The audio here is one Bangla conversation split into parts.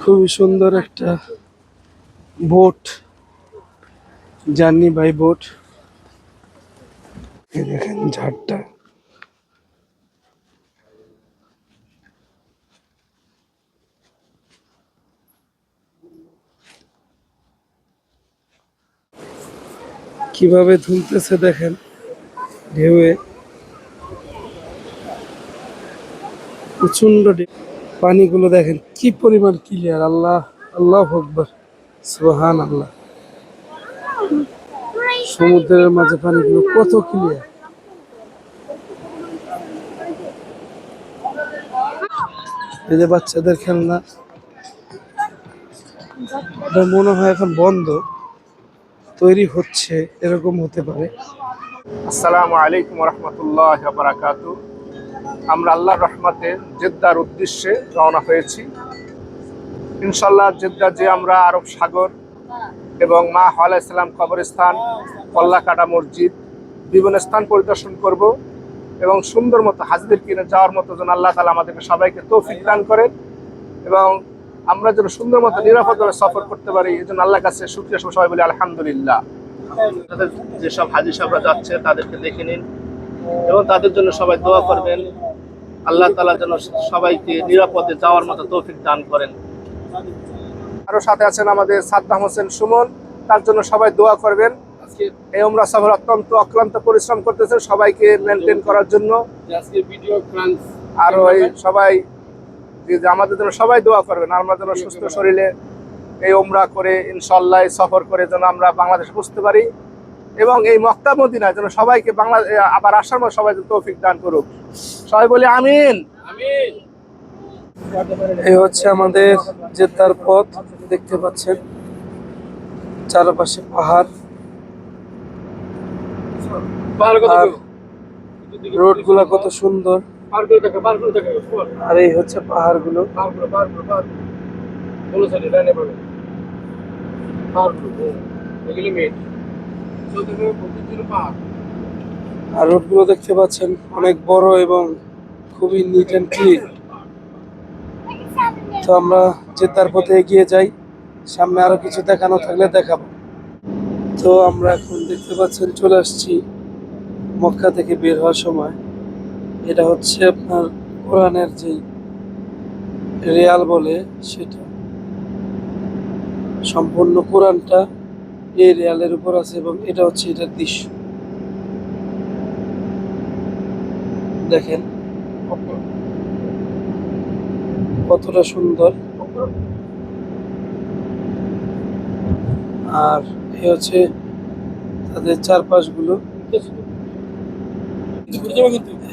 খুবই সুন্দর একটা বোট, জার্নি বাই বোট। দেখেন ঝাড়টা। কীভাবে ধুলতেছে দেখেন ঢেউয়ে। প্রচণ্ড ঢেউ। পানিগুলো দেখেন, কি পরিমাণ ক্লিয়ার আল্লাহ আল্লাহ আকবর সুবহান আল্লাহ সমুদ্রের মাঝে পানিগুলো কত ক্লিয়ার এই যে বাচ্চাদের খেলনা, এটা মনে হয় এখন বন্ধ, তৈরি হচ্ছে, এরকম হতে পারে। আসসালামু আলাইকুম রহমতুল্লাহ বারাকাত আমরা আল্লাহর রহমতে জেদ্দার উদ্দেশ্যে রওনা হয়েছি। ইনশাল্লাহ জেদ্দা যে আমরা আরব সাগর এবং মা হালা ইসলাম কবরস্থান কল্লাকাটা মসজিদ বিভিন্ন স্থান পরিদর্শন করব এবং সুন্দর মতো হাজিদের কিনে যাওয়ার মতো যেন আল্লাহ তালা আমাদেরকে সবাইকে তৌফিক দান করেন এবং আমরা যেন সুন্দর মতো নিরাপদভাবে সফর করতে পারি এই জন্য আল্লাহ কাছে সুক্রিয়া সবাই বলি আলহামদুলিল্লাহ। যেসব হাজি সাহরা যাচ্ছে তাদেরকে দেখে নিন। এবং তাদের জন্য সবাই দোয়া করবেন। আল্লাহ তালা যেন সবাইকে নিরাপদে যাওয়ার মতো তৌফিক দান করেন। আরও সাথে আছেন আমাদের সাদ্দাম হোসেন সুমন তার জন্য সবাই দোয়া করবেন। এই ওমরা সফর অত্যন্ত অক্লান্ত পরিশ্রম করতেছেন সবাইকে মেনটেন করার জন্য। আজকে ভিডিও ক্রাঞ্চ আর ওই সবাই যে- আমাদের জন্য সবাই দোয়া করবেন আমরা যেন সুস্থ শরীরে এই ওমরা করে ইনশাল্লাহ সফর করে যেন আমরা বাংলাদেশে বুঝতে পারি। এবং এই মক্কা মদিনায় যেন সবাইকে বাংলা আবার আসার মতো সবাই তৌফিক দান করুক। সবাই বলি আমিন। এই হচ্ছে আমাদের জেদ্দার পথ দেখতে পাচ্ছেন। চারপাশে পাহাড়। আর রোডগুলা কত সুন্দর। আর এই হচ্ছে পাহাড়গুলো আর রোডগুলো দেখতে পাচ্ছেন অনেক বড় এবং খুবই নিট অ্যান্ড ক্লিন তো আমরা জেদ্দার পথে এগিয়ে যাই, সামনে আরও কিছু দেখানো থাকলে দেখাবো। তো আমরা এখন দেখতে পাচ্ছেন চলে আসছি মক্কা থেকে বের হওয়ার সময়। এটা হচ্ছে আপনার কোরআনের যে রেয়াল বলে সেটা। সম্পূর্ণ কোরআনটা এই রেয়ালের উপর আছে এবং এটা হচ্ছে এটার দৃশ্য। দেখেন কতটা সুন্দর। আর এ হচ্ছে তাদের চারপাশগুলো।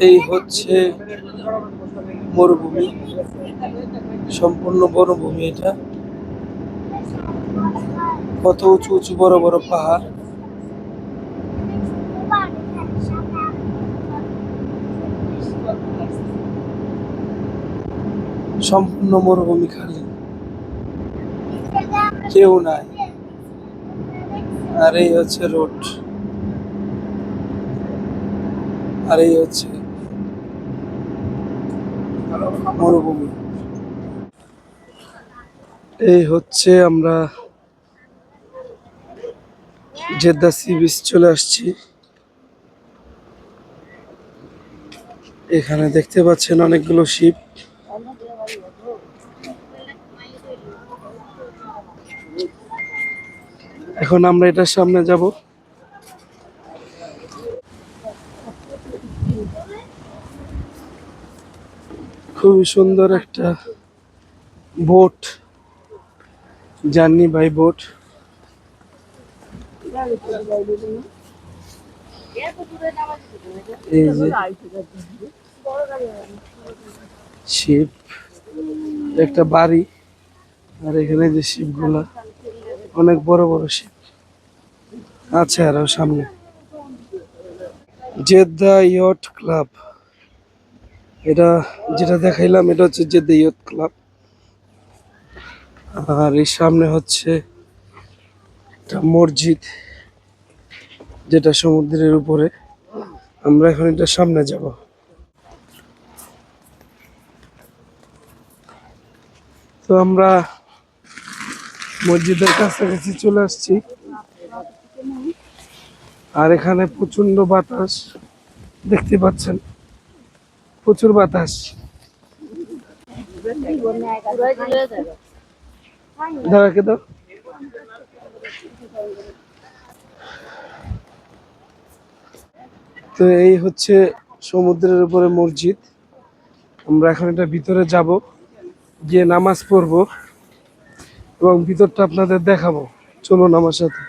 এই হচ্ছে মরুভূমি, সম্পূর্ণ মরুভূমি এটা। কত উঁচু উঁচু, বড় বড় পাহাড়। সম্পূর্ণ মরুভূমি খালি। কেউ নাই। আর এই হচ্ছে রোড। আর এই হচ্ছে মরুভূমি। এই হচ্ছে আমরা জেদ্দা সি বিচ চলে আসছি। এখানে দেখতে পাচ্ছেন অনেকগুলো শিপ। এখন আমরা এটার সামনে যাব। খুবই সুন্দর একটা boat, journey by boat. Ship একটা বাড়ি, আর এখানে যে শিপগুলা অনেক বড় বড় শিপ আছে আরও সামনে। Jeddah yacht club. এটা যেটা দেখাইলাম, এটা হচ্ছে জেদ্দা ইয়ট ক্লাব। আর এই সামনে হচ্ছে একটা মসজিদ যেটা সমুদ্রের উপরে। আমরা এখন এটা সামনে যাব। তো আমরা মসজিদের কাছাকাছি চলে আসছি। আর এখানে প্রচণ্ড বাতাস দেখতে পাচ্ছেন। প্রচুর বাতাস। দাঁড়াকে দাও। তো এই হচ্ছে সমুদ্রের উপরে মসজিদ। আমরা এখন এটা ভিতরে যাব, গিয়ে নামাজ পড়ব এবং ভিতরটা আপনাদের দেখাবো। চলুন আমার সাথে।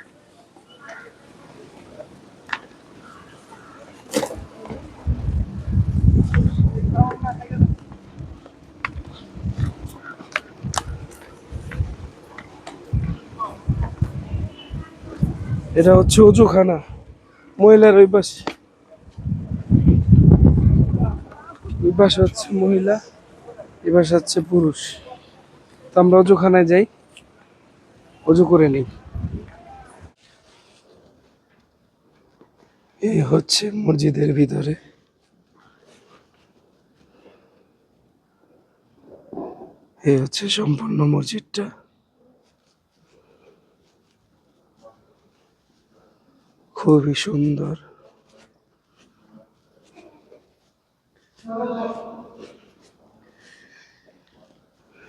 এটা হচ্ছে অজুখানা, মহিলার ওই পাশে। ওই পাশে হচ্ছে মহিলা, এই পাশে হচ্ছে পুরুষ। তো আমরা অজুখানায় যাই, অজু করে নিই। এই হচ্ছে মসজিদের ভিতরে। এই হচ্ছে সম্পূর্ণ মসজিদটা। খুবই সুন্দর।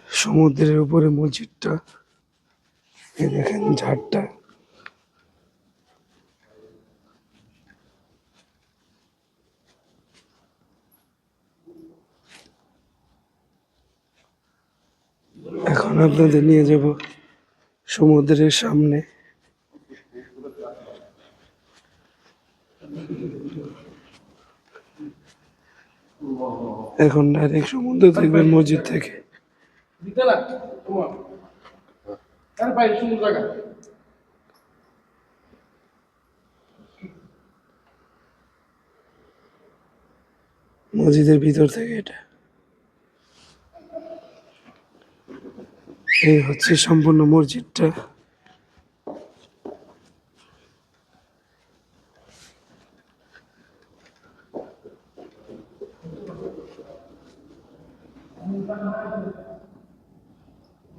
সমুদ্রের উপরে মসজিদটা দেখেন ঝাড়টা। এখন আপনাদের নিয়ে যাব সমুদ্রের সামনে। এখন ডাইরেক্ট সমুদ্র দেখবেন মসজিদ থেকে। মসজিদের ভিতর থেকে এটা। এই হচ্ছে সম্পূর্ণ মসজিদটা।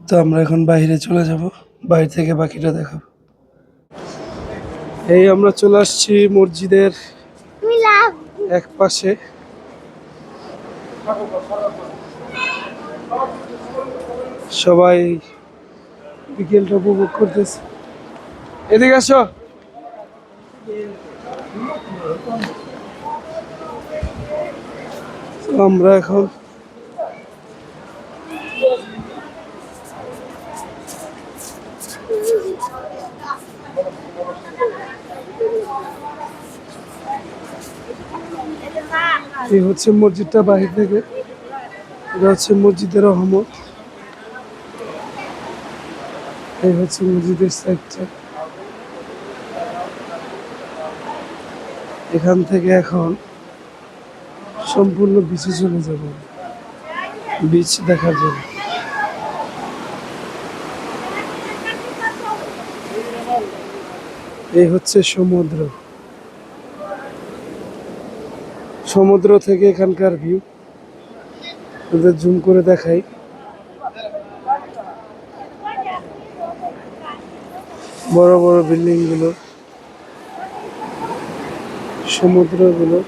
তো আমরা এখন বাইরে চলে যাব। বাইরে থেকে বাকিটা দেখাবো। এই আমরা চলে আসছি মসজিদের এক পাশে। সবাই বিকেলটা উপভোগ করতেছে। এদিকে আসো। আমরা এখন এই হচ্ছে মসজিদটা বাহির থেকে। এটা হচ্ছে মসজিদের রহমত। এই হচ্ছে মসজিদের সাইডটা। এখান থেকে এখন সম্পূর্ণ বিচে চলে যাব। বিচ দেখার জন্য। এই হচ্ছে সমুদ্র। সমুদ্র থেকে এখানকার ভিউ ওদের জুম করে দেখাই। বড় বড় বিল্ডিংগুলো সমুদ্রগুলো।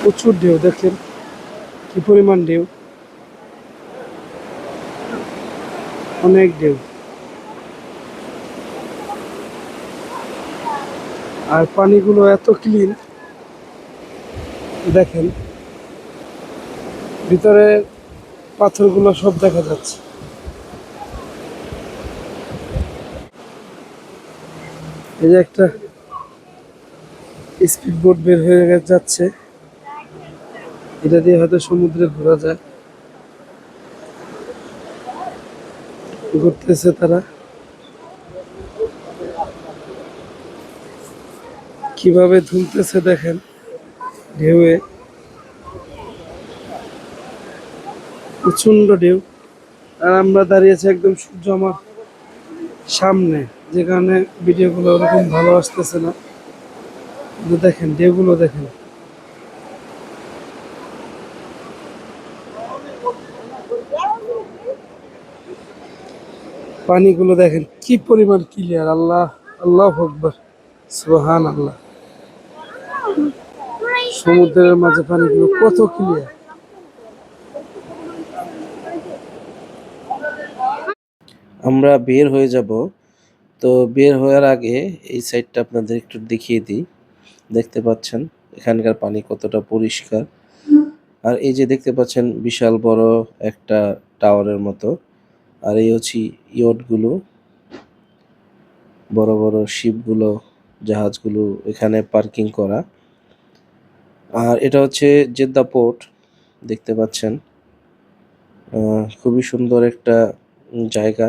প্রচুর ঢেউ, দেখেন কি পরিমাণ ঢেউ। অনেক ঢেউ। আর পানিগুলো এত ক্লিন দেখেন, ভিতরে পাথরগুলো সব দেখা যাচ্ছে। এই যে একটা স্পিড বোট বের হয়ে যাচ্ছে। এটা দিয়ে হয়তো সমুদ্রে ঘোরা যায়। ঘুরতেছে তারা। কীভাবে ধুলতেছে দেখেন, ঢেউয়ে। প্রচণ্ড ঢেউ। আর আমরা দাঁড়িয়েছি একদম সূর্য আমার সামনে, যেখানে ভিডিওগুলো ওরকম ভালো আসতেছে না। দেখেন, ঢেউগুলো দেখেন। পানিগুলো দেখেন, কি পরিমাণ ক্লিয়ার আল্লাহ আল্লাহ আকবার সুবহান আল্লাহ সমুদ্রের মাঝে পানিগুলো কত ক্লিয়ার আমরা বের হয়ে যাব। তো বের হওয়ার আগে এই সাইডটা আপনাদের একটু দেখিয়ে দিই। দেখতে পাচ্ছেন, এখানকার পানি কতটা পরিষ্কার। আর এই যে দেখতে পাচ্ছেন, বিশাল বড় একটা টাওয়ারের মতো। আর এই হচ্ছে ইয়টগুলো বড় বড় শিপগুলো জাহাজগুলো এখানে পার্কিং করা। আর এটা হচ্ছে জেদ্দা পোর্ট, দেখতে পাচ্ছেন। খুবই সুন্দর একটা জায়গা।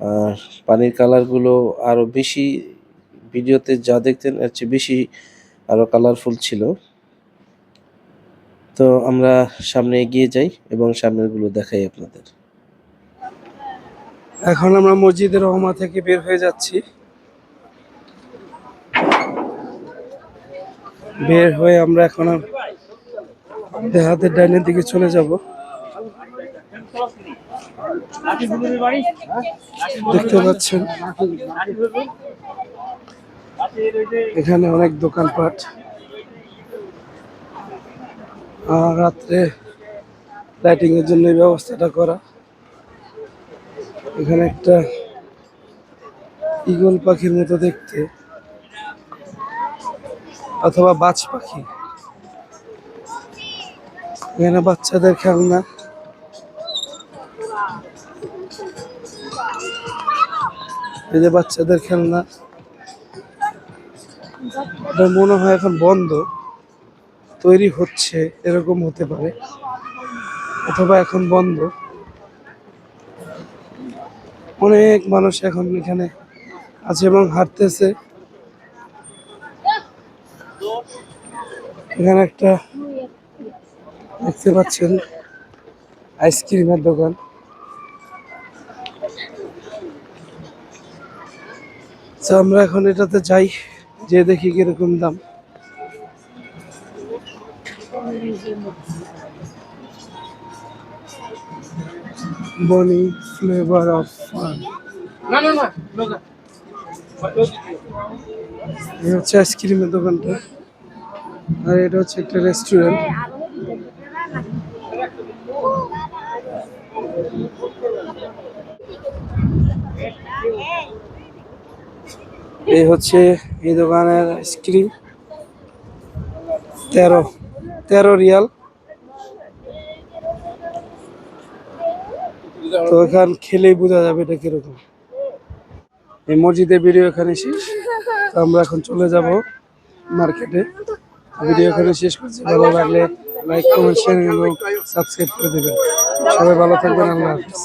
আর পানির কালারগুলো আরও বেশি, ভিডিওতে যা দেখতেন এর চেয়ে বেশি আরও কালারফুল ছিল। তো আমরা সামনে এগিয়ে যাই এবং সামনেরগুলো দেখাই আপনাদের। এখন আমরা মসজিদের রহমা থেকে বের হয়ে যাচ্ছি। বের হয়ে আমরা এখন আর হাতের ডাইনের দিকে চলে যাব। দেখতে পাচ্ছেন, এখানে অনেক দোকানপাট। রাত্রে লাইটিং এর জন্য এই ব্যবস্থাটা করা। এখানে একটা ইগল পাখির মতো দেখতে। অথবা বাজ পাখি? এখানে বাচ্চাদের খেলনা। এই যে বাচ্চাদের খেলনা। এটা মনে হয় এখন বন্ধ। তৈরি হচ্ছে, এরকম হতে পারে। অথবা এখন বন্ধ। অনেক মানুষ এখন এখানে আছে এবং হাঁটতেছে। এখানে একটা দেখতে পাচ্ছেন আইসক্রিমের দোকান। তো আমরা এখন এটাতে যাই যে দেখি কীরকম দাম। বনি ফ্লেভার অফ ফান হচ্ছে আইসক্রিমের দোকানটা। আর এটা হচ্ছে একটা রেস্টুরেন্ট এই হচ্ছে এই দোকানের আইসক্রিম তেরো তেরো রিয়াল। তো এখান খেলেই বোঝা যাবে এটা কীরকম। এই মসজিদের ভিডিও এখানে শেষ। আমরা এখন চলে যাব মার্কেটে ভিডিও এখানে শেষ করছি। ভালো লাগলে লাইক কমেন্ট শেয়ার এবং সাবস্ক্রাইব করে দেবেন। সবাই ভালো থাকবেন, আল্লাহ হাফিজ।